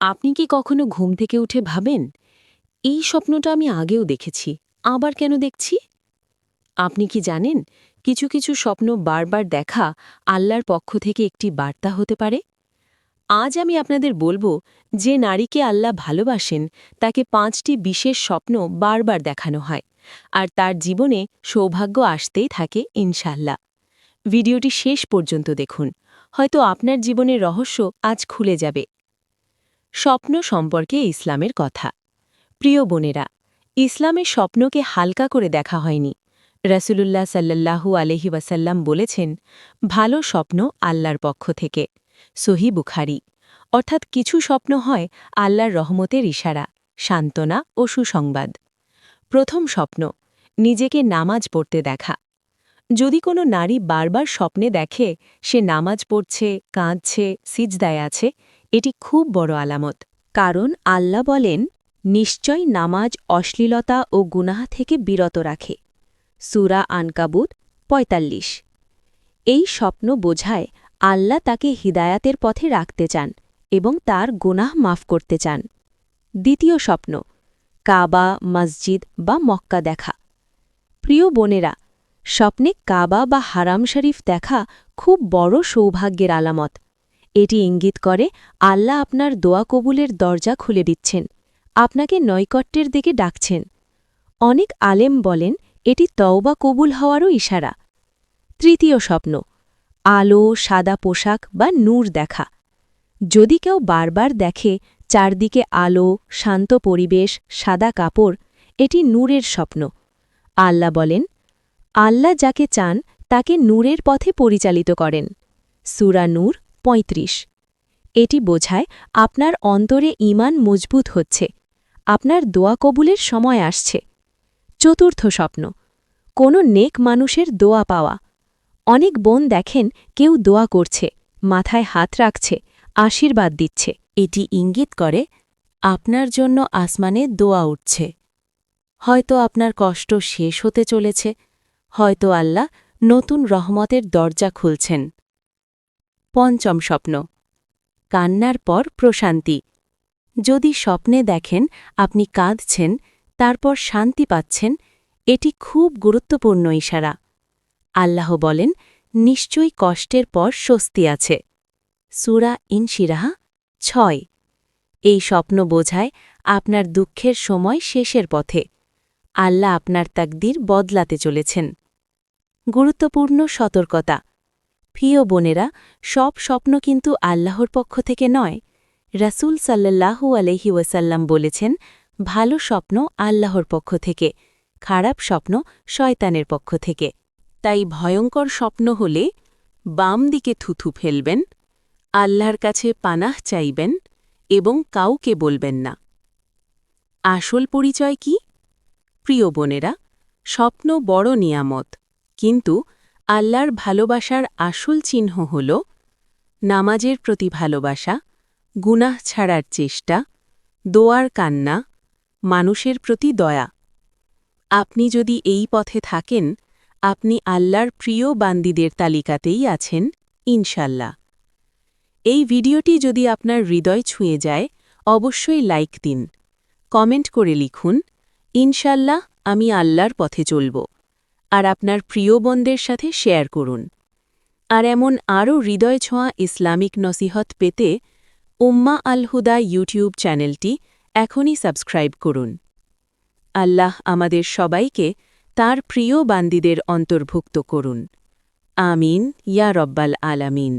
আপনি কি কখনো ঘুম থেকে উঠে ভাবেন, এই স্বপ্নটা আমি আগেও দেখেছি, আবার কেন দেখছি? আপনি কি জানেন, কিছু কিছু স্বপ্ন বারবার দেখা আল্লাহর পক্ষ থেকে একটি বার্তা হতে পারে? আজ আমি আপনাদের বলব, যে নারীকে আল্লাহ ভালোবাসেন, তাকে পাঁচটি বিশেষ স্বপ্ন বারবার দেখানো হয়, আর তার জীবনে সৌভাগ্য আসতেই থাকে ইনশাল্লাহ ভিডিওটি শেষ পর্যন্ত দেখুন। হয়তো আপনার জীবনের রহস্য আজ খুলে যাবে। স্বপ্ন সম্পর্কে ইসলামের কথা। প্রিয় বোনেরা, ইসলামের স্বপ্নকে হালকা করে দেখা হয়নি। রসুলুল্লাহ সাল্লাল্লাহু আলহি ওয়াসাল্লাম বলেছেন, ভালো স্বপ্ন আল্লাহর পক্ষ থেকে। সহি বুখারি। অর্থাৎ কিছু স্বপ্ন হয় আল্লাহর রহমতের ইশারা, সান্ত্বনা ও সুসংবাদ। প্রথম স্বপ্ন, নিজেকে নামাজ পড়তে দেখা। যদি কোনো নারী বারবার স্বপ্নে দেখে, সে নামাজ পড়ছে, কাঁদছে, সিজদায় আছে এটি খুব বড় আলামত। কারণ আল্লাহ বলেন, নিশ্চয় নামাজ অশ্লীলতা ও গুনাহ থেকে বিরত রাখে। সুরা আনকাবুত ৪৫ এই স্বপ্ন বোঝায় আল্লাহ তাকে হিদায়াতের পথে রাখতে চান এবং তার গুনাহ মাফ করতে চান। দ্বিতীয় স্বপ্ন, কাবা, মসজিদ বা মক্কা দেখা। প্রিয় বোনেরা, স্বপ্নে কাবা বা হারাম শরীফ দেখা খুব বড় সৌভাগ্যের আলামত। এটি ইঙ্গিত করে, আল্লাহ আপনার দোয়া কবুলের দরজা খুলে দিচ্ছেন, আপনাকে নৈকট্যের দিকে ডাকছেন। অনেক আলেম বলেন, এটি তওবা কবুল হওয়ারও ইশারা। তৃতীয় স্বপ্ন, আলো, সাদা পোশাক বা নূর দেখা। যদি কেউ বারবার দেখে, চারদিকে আলো, শান্ত পরিবেশ, সাদা কাপড়, এটি নূরের স্বপ্ন। আল্লাহ বলেন, আল্লাহ যাকে চান, তাকে নূরের পথে পরিচালিত করেন। সুরা নূর ৩৫ এটি বোঝায় আপনার অন্তরে ইমান মজবুত হচ্ছে, আপনার দোয়া কবুলের সময় আসছে। চতুর্থ স্বপ্ন, কোনো নেক মানুষের দোয়া পাওয়া। অনেক বোন দেখেন কেউ দোয়া করছে, মাথায় হাত রাখছে, আশীর্বাদ দিচ্ছে। এটি ইঙ্গিত করে, আপনার জন্য আসমানে দোয়া উঠছে। হয়তো আপনার কষ্ট শেষ হতে চলেছে, হয়তো আল্লাহ নতুন রহমতের দরজা খুলছেন। পঞ্চম স্বপ্ন। কান্নার পর প্রশান্তি। যদি স্বপ্নে দেখেন আপনি কাঁদছেন, তারপর শান্তি পাচ্ছেন, এটি খুব গুরুত্বপূর্ণ ইশারা। আল্লাহ বলেন, নিশ্চয়ই কষ্টের পর স্বস্তি আছে। সুরা ইনশিরাহা ছয়। এই স্বপ্ন বোঝায় আপনার দুঃখের সময় শেষের পথে। আল্লাহ আপনার তাকদির বদলাতে চলেছেন। গুরুত্বপূর্ণ সতর্কতা। প্রিয় বোনেরা, সব স্বপ্ন কিন্তু আল্লাহর পক্ষ থেকে নয়। রাসুল সাল্লাহু আলহি ওয়াসাল্লাম বলেছেন, ভালো স্বপ্ন আল্লাহর পক্ষ থেকে, খারাপ স্বপ্ন শয়তানের পক্ষ থেকে। তাই ভয়ঙ্কর স্বপ্ন হলে বাম দিকে থুথু ফেলবেন, আল্লাহর কাছে পানাহ চাইবেন এবং কাউকে বলবেন না। আসল পরিচয় কি? প্রিয় বোনেরা, স্বপ্ন বড় নিয়ামত, কিন্তু আল্লাহর ভালোবাসার আসল চিহ্ন হল নামাজের প্রতি ভালোবাসা, গুনাহ ছাড়ার চেষ্টা, দোয়ার কান্না, মানুষের প্রতি দয়া। আপনি যদি এই পথে থাকেন, আপনি আল্লাহর প্রিয় বান্দিদের তালিকাতেই আছেন ইনশাল্লাহ এই ভিডিওটি যদি আপনার হৃদয় ছুঁয়ে যায়, অবশ্যই লাইক দিন। কমেন্ট করে লিখুন ইনশাল্লাহ আমি আল্লাহর পথে চলব। আর আপনার প্রিয় বন্ধের সাথে শেয়ার করুন। আর এমন আরও হৃদয় ছোঁয়া ইসলামিক নসিহত পেতে উম্মা আল হুদা ইউটিউব চ্যানেলটি এখনই সাবস্ক্রাইব করুন। আল্লাহ আমাদের সবাইকে তার প্রিয় বান্দিদের অন্তর্ভুক্ত করুন। আমিন, ইয়া রব্বাল আলামিন।